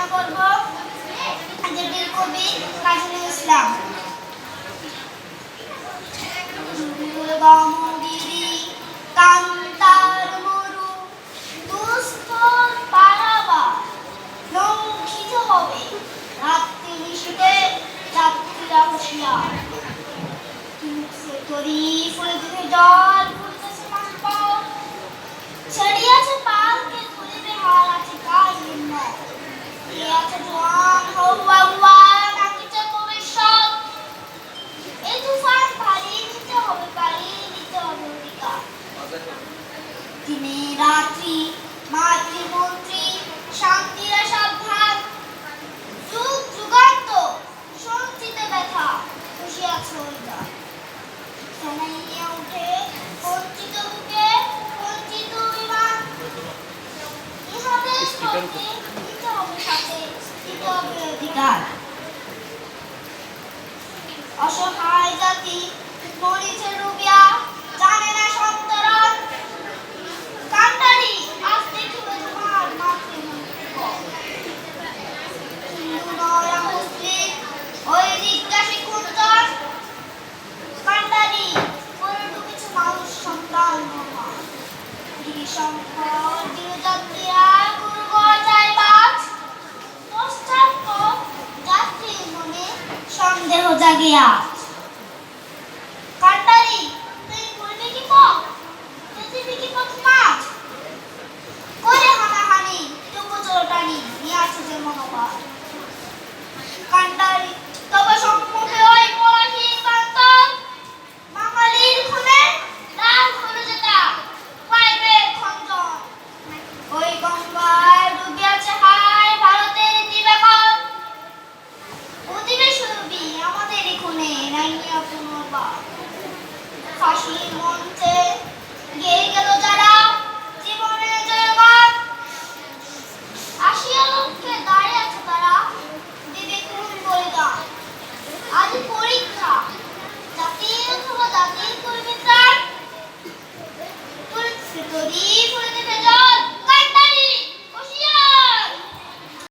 রচনা করব যেটির কবি কাজী ইসলাম। দুর্গমগিরি কান্তার দিনে রাত্রি মাতৃমন্ত্রী শান্তিরা সাবধান যুগ যুগান্ত সঞ্চিত ব্যথা খুশি আছে জানাইয়া উঠে বঞ্চিত বুকে বঞ্চিত বিমান ইহাদের পথে দিতে হবে সাথে দিতে হবে অধিকার। অসহায় জাতি মরিছে রুবিয়া। সন্দেহ জাগে পুনর্বার ফাঁসির মঞ্চে গেয়ে গেল যারা জীবনের জয়গান আসিয়া লক্ষ্যে দাঁড়িয়ে আছে তারা বিবেকহীন বলিদান। আজ পরীক্ষা জাতির অথবা জাতির কর্মী তার পরিস্থিতি